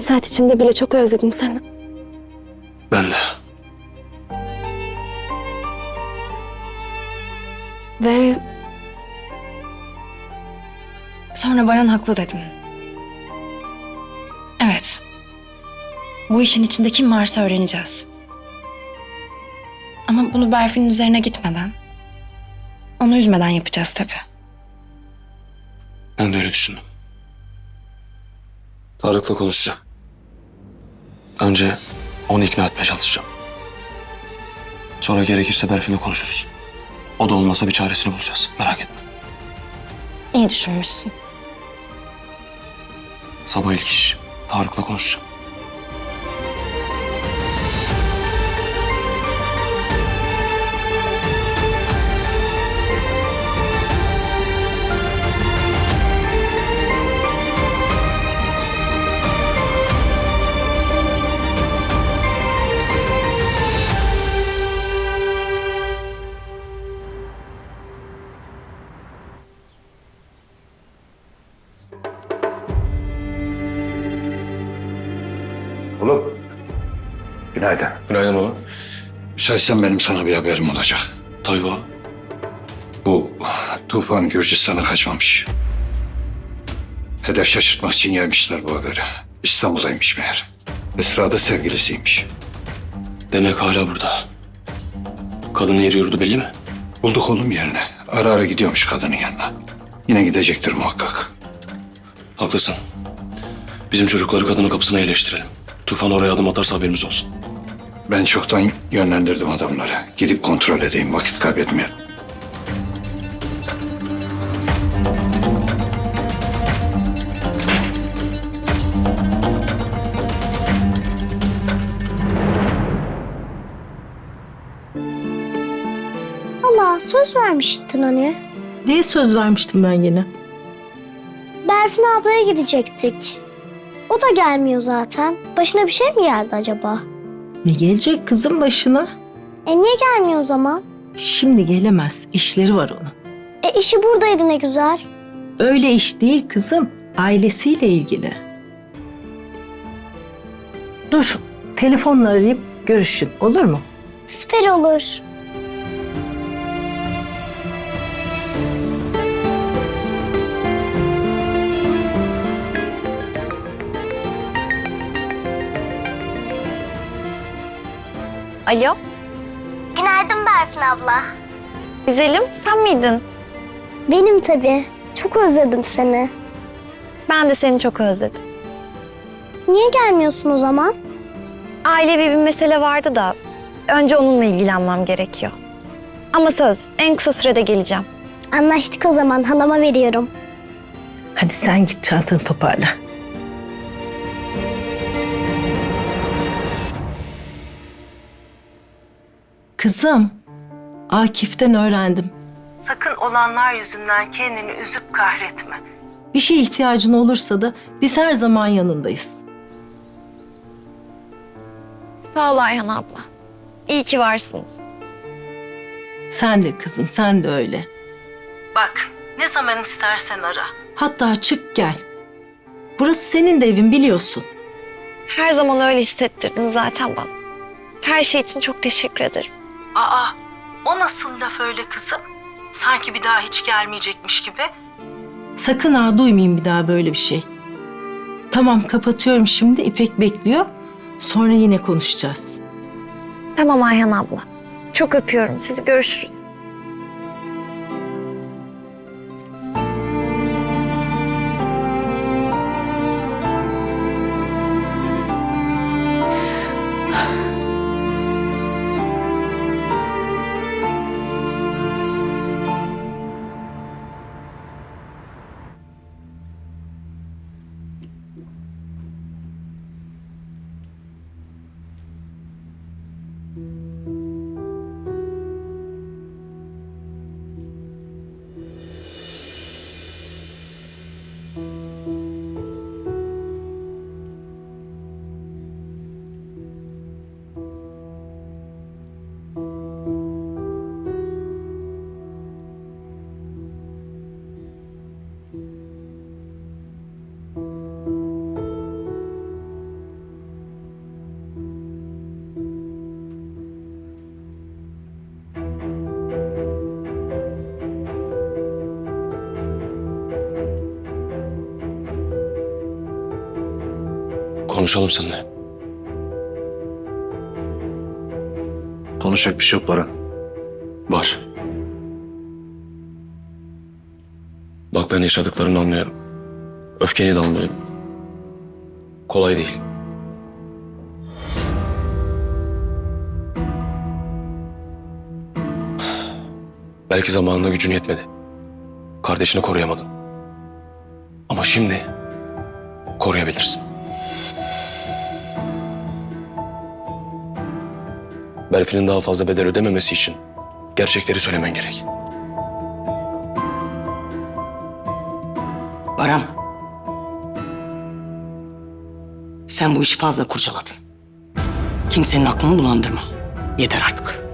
Birkaç saat içinde bile çok özledim seni. Ben de. Ve sonra Baran haklı dedim. Evet. Bu işin içinde kim varsa öğreneceğiz. Ama bunu Berfin'in üzerine gitmeden, onu üzmeden yapacağız tabii. Ben de öyle düşündüm. Tarık'la konuşacağım. Önce onu ikna etmeye çalışacağım. Sonra gerekirse Berfin'le konuşuruz. O da olmasa bir çaresini bulacağız. Merak etme. İyi düşünmüşsün. Sabah ilk iş Tarık'la konuşacağım. Günaydın. Günaydın baba. Müsaitsen benim sana bir haberim olacak. Tabii baba. Bu Tufan Gürcistan'a kaçmamış. Hedef şaşırtmak için yaymışlar bu haberi. İstanbul'daymış meğer. Esra da sevgilisiymiş. Demek hala burada. Kadının yeri yurdu belli mi? Bulduk oğlum yerine. Ara ara gidiyormuş kadının yanına. Yine gidecektir muhakkak. Haklısın. Bizim çocukları kadının kapısına yerleştirelim. Tufan oraya adım atarsa haberimiz olsun. Ben çoktan yönlendirdim adamları. Gidip kontrol edeyim vakit kaybetmeyelim. Allah söz vermiştin hani. Neye söz vermiştim ben yine? Berfin ablaya gidecektik. O da gelmiyor zaten. Başına bir şey mi geldi acaba? Ne gelecek kızın başına? E niye gelmiyor o zaman? Şimdi gelemez. İşleri var onun. E işi buradaydı ne güzel. Öyle iş değil kızım. Ailesiyle ilgili. Dur. Telefonla arayıp görüşün. Olur mu? Süper olur. Alo, Günaydın Berfin abla. güzelim sen miydin? Benim tabii. Çok özledim seni. Ben de seni çok özledim. Niye gelmiyorsun o zaman? Ailevi bir mesele vardı da önce onunla ilgilenmem gerekiyor. Ama söz en kısa sürede geleceğim. Anlaştık o zaman. Halama veriyorum. Hadi sen git çantanı toparla. Kızım, Akif'ten öğrendim. Sakın olanlar yüzünden kendini üzüp kahretme. Bir şeye ihtiyacın olursa da biz her zaman yanındayız. Sağ ol Ayhan abla. İyi ki varsınız. Sen de kızım, sen de öyle. Bak, ne zaman istersen ara. Hatta çık gel. Burası senin de evin biliyorsun. Her zaman öyle hissettirdin zaten bana. Her şey için çok teşekkür ederim. Aa, o nasıl laf öyle kızım? Sanki bir daha hiç gelmeyecekmiş gibi. Sakın ha duymayayım bir daha böyle bir şey. Tamam kapatıyorum şimdi. İpek bekliyor. Sonra yine konuşacağız. Tamam Ayhan abla. Çok öpüyorum sizi. Görüşürüz. Konuşalım seninle. Konuşacak bir şey yok Baran. Var. Bak ben yaşadıklarını anlıyorum. Öfkeni de anlıyorum. Kolay değil. Belki zamanında gücün yetmedi. Kardeşini koruyamadın. Ama şimdi koruyabilirsin. Berfin'in daha fazla bedel ödememesi için gerçekleri söylemen gerek. Baran. Sen bu işi fazla kurcaladın. Kimsenin aklını bulandırma. Yeter artık.